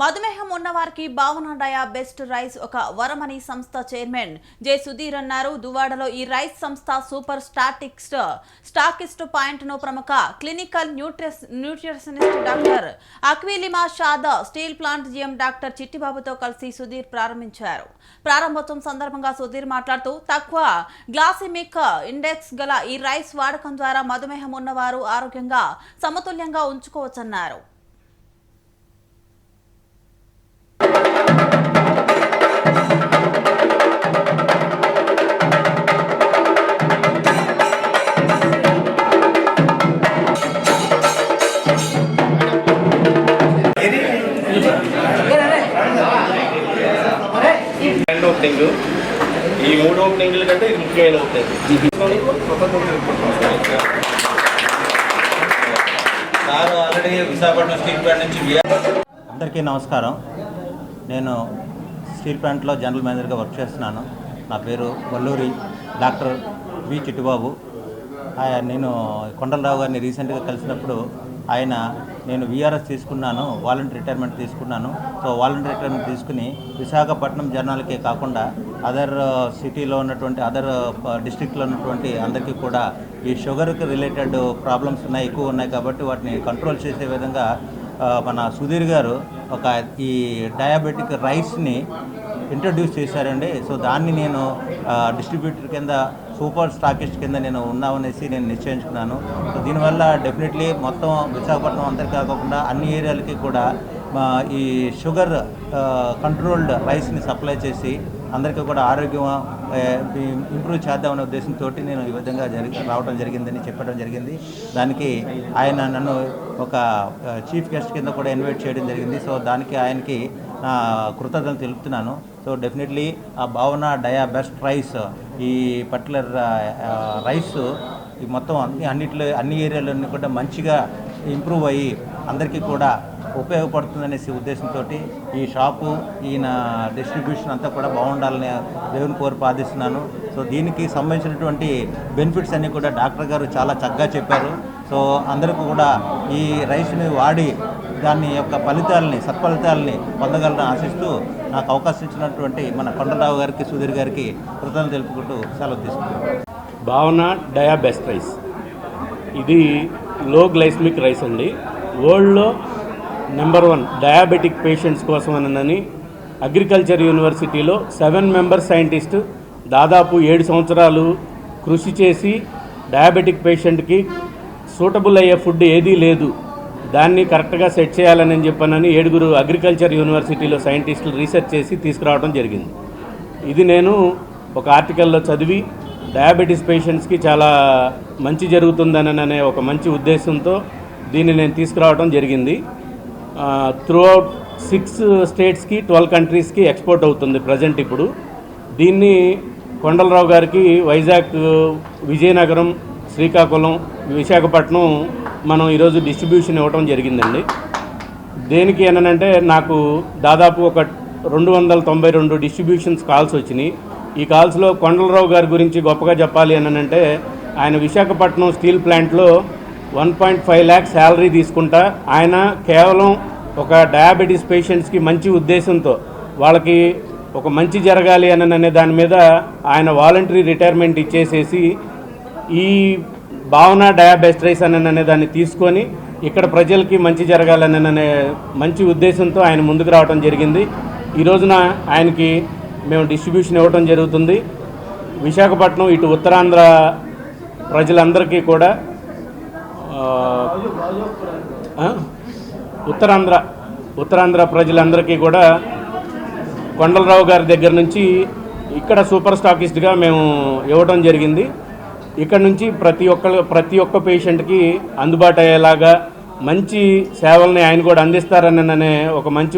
మధుమేహం ఉన్నవారికి భావన బెస్ట్ రైస్ ఒక వరమని సంస్థ చైర్మన్ జె సుధీర్ అన్నారు. దువాడలో ఈ రైస్ సంస్థ సూపర్ స్టాటిక్స్ట్ స్టాకిస్ట్ పాయింట్ను ప్రముఖ క్లినికల్ న్యూట్రిస్ న్యూట్రిషనిస్ట్ డాక్టర్ అక్విలిమా షాదా స్టీల్ ప్లాంట్ జిఎం డాక్టర్ చిట్టిబాబుతో కలిసి సుధీర్ ప్రారంభించారు. ప్రారంభోత్సవం సందర్భంగా సుధీర్ మాట్లాడుతూ తక్కువ గ్లాసిమిక్ ఇండెక్స్ గల ఈ రైస్ వాడకం ద్వారా మధుమేహం ఉన్నవారు ఆరోగ్యంగా సమతుల్యంగా ఉంచుకోవచ్చన్నారు. ఓపెనింగ్. ఈ మూడు ఓపెనింగ్ల కంటే ఇది ముఖ్యమైన opening. Sir already Visakhapatnam steel plant నుంచి అందరికీ నమస్కారం. నేను స్టీల్ ప్లాంట్లో జనరల్ మేనేజర్గా వర్క్ చేస్తున్నాను. నా పేరు వల్లూరి డాక్టర్ వి చిట్టుబాబు. నేను కొండలరావు గారిని రీసెంట్గా కలిసినప్పుడు ఆయన నేను విఆర్ఎస్ తీసుకున్నాను వాలంటీ రిటైర్మెంట్ తీసుకున్నాను. వాలంటీర్ తీసుకుని విశాఖపట్నం జనాలకే కాకుండా అదర్ సిటీలో ఉన్నటువంటి అదర్ డిస్టిక్లో ఉన్నటువంటి అందరికీ కూడా ఈ షుగర్కి రిలేటెడ్ ప్రాబ్లమ్స్ ఉన్నాయి ఎక్కువ ఉన్నాయి కాబట్టి వాటిని కంట్రోల్ చేసే విధంగా మన సుధీర్ గారు ఒక ఈ డయాబెటిక్ రైస్ని ఇంట్రడ్యూస్ చేశారండి. సో దాన్ని నేను డిస్ట్రిబ్యూటర్ కింద సూపర్ స్టాకిస్ట్ కింద నేను ఉన్నామనేసి నేను నిశ్చయించుకున్నాను. సో దీనివల్ల డెఫినెట్లీ మొత్తం విశాఖపట్నం అంతా కాకుండా అన్ని ఏరియాలకి కూడా ఈ షుగర్ కంట్రోల్డ్ రైస్ని సప్లై చేసి అందరికీ కూడా ఆరోగ్యం ఇంప్రూవ్ చేద్దామనే ఉద్దేశంతో నేను ఈ విధంగా జరిగి రావడం జరిగిందని చెప్పడం జరిగింది. దానికి ఆయన నన్ను ఒక చీఫ్ గెస్ట్ కింద కూడా ఇన్వైట్ చేయడం జరిగింది. సో దానికి ఆయనకి నా కృతజ్ఞతలు తెలుపుతున్నాను. సో డెఫినెట్లీ ఆ భావన డయా బెస్ట్ రైస్ ఈ పర్టికులర్ రైస్ ఈ మొత్తం అన్ని అన్నిట్లో అన్ని ఏరియాలన్నీ కూడా మంచిగా ఇంప్రూవ్ అయ్యి అందరికీ కూడా ఉపయోగపడుతుందనేసి ఉద్దేశంతో ఈ షాపు ఈయన డిస్ట్రిబ్యూషన్ అంతా కూడా బాగుండాలని దేవుని కోరి ప్రార్థిస్తున్నాను. సో దీనికి సంబంధించినటువంటి బెనిఫిట్స్ అన్నీ కూడా డాక్టర్ గారు చాలా చక్కగా చెప్పారు. సో అందరికీ కూడా ఈ రైస్ని వాడి దాని యొక్క ఫలితాలని సత్ఫలితాలని పొందగలని ఆశిస్తూ నాకు అవకాశం ఇచ్చినటువంటి మన కొండరావు గారికి సుధీర్ గారికి కృతజ్ఞతలు తెలుపుకుంటూ సెలవు తీసుకుంటాను భావన డయాబెస్ట్ రైస్. ఇది లో గ్లైస్మిక్ రైస్ అండి. వరల్డ్లో నెంబర్ వన్ డయాబెటిక్ పేషెంట్స్ కోసం అనని అగ్రికల్చర్ యూనివర్సిటీలో సెవెన్ మెంబర్ సైంటిస్ట్ దాదాపు ఏడు సంవత్సరాలు కృషి చేసి డయాబెటిక్ పేషెంట్కి సూటబుల్ అయ్యే ఫుడ్ ఏదీ లేదు. దాన్ని కరెక్ట్గా సెట్ చేయాలని చెప్పానని ఏడుగురు అగ్రికల్చర్ యూనివర్సిటీలో సైంటిస్టులు రీసెర్చ్ చేసి తీసుకురావడం జరిగింది. ఇది నేను ఒక ఆర్టికల్లో చదివి డయాబెటీస్ పేషెంట్స్కి చాలా మంచి జరుగుతుందని అనే ఒక మంచి ఉద్దేశంతో దీన్ని నేను తీసుకురావడం జరిగింది. త్రూ అవుట్ సిక్స్ స్టేట్స్కి ట్వెల్వ్ కంట్రీస్కి ఎక్స్పోర్ట్ అవుతుంది ప్రజెంట్ ఇప్పుడు. దీన్ని కొండలరావు గారికి వైజాగ్ విజయనగరం శ్రీకాకుళం విశాఖపట్నం మనం ఈరోజు డిస్ట్రిబ్యూషన్ ఇవ్వడం జరిగిందండి. దేనికి అనంటే నాకు దాదాపు ఒక రెండు వందల తొంభై రెండు డిస్ట్రిబ్యూషన్స్ కాల్స్ వచ్చినాయి. ఈ కాల్స్లో కొండలరావు గారి గురించి గొప్పగా చెప్పాలి అనంటే ఆయన విశాఖపట్నం స్టీల్ ప్లాంట్లో one point five lakhs salary తీసుకుంటా. ఆయన కేవలం ఒక డయాబెటీస్ పేషెంట్స్కి మంచి ఉద్దేశంతో వాళ్ళకి ఒక మంచి జరగాలి అని అనే దాని మీద ఆయన వాలంటరీ రిటైర్మెంట్ ఇచ్చేసేసి ఈ భావన డయాబెస్ట్రైస్ అని అనే దాన్ని తీసుకొని ఇక్కడ ప్రజలకి మంచి జరగాలని అనే మంచి ఉద్దేశంతో ఆయన ముందుకు రావడం జరిగింది. ఈ రోజున ఆయనకి మేము డిస్ట్రిబ్యూషన్ ఇవ్వడం జరుగుతుంది. విశాఖపట్నం ఇటు ఉత్తరాంధ్ర ప్రజలందరికీ కూడా ఉత్తరాంధ్ర ఉత్తరాంధ్ర ప్రజలందరికీ కూడా కొండలరావు గారి దగ్గర నుంచి ఇక్కడ సూపర్ స్టాకిస్ట్గా మేము ఇవ్వడం జరిగింది. ఇక్కడ నుంచి ప్రతి ఒక్క ప్రతి ఒక్క పేషెంట్కి అందుబాటు అయ్యేలాగా మంచి సేవల్ని ఆయన కూడా అందిస్తారని ఒక మంచి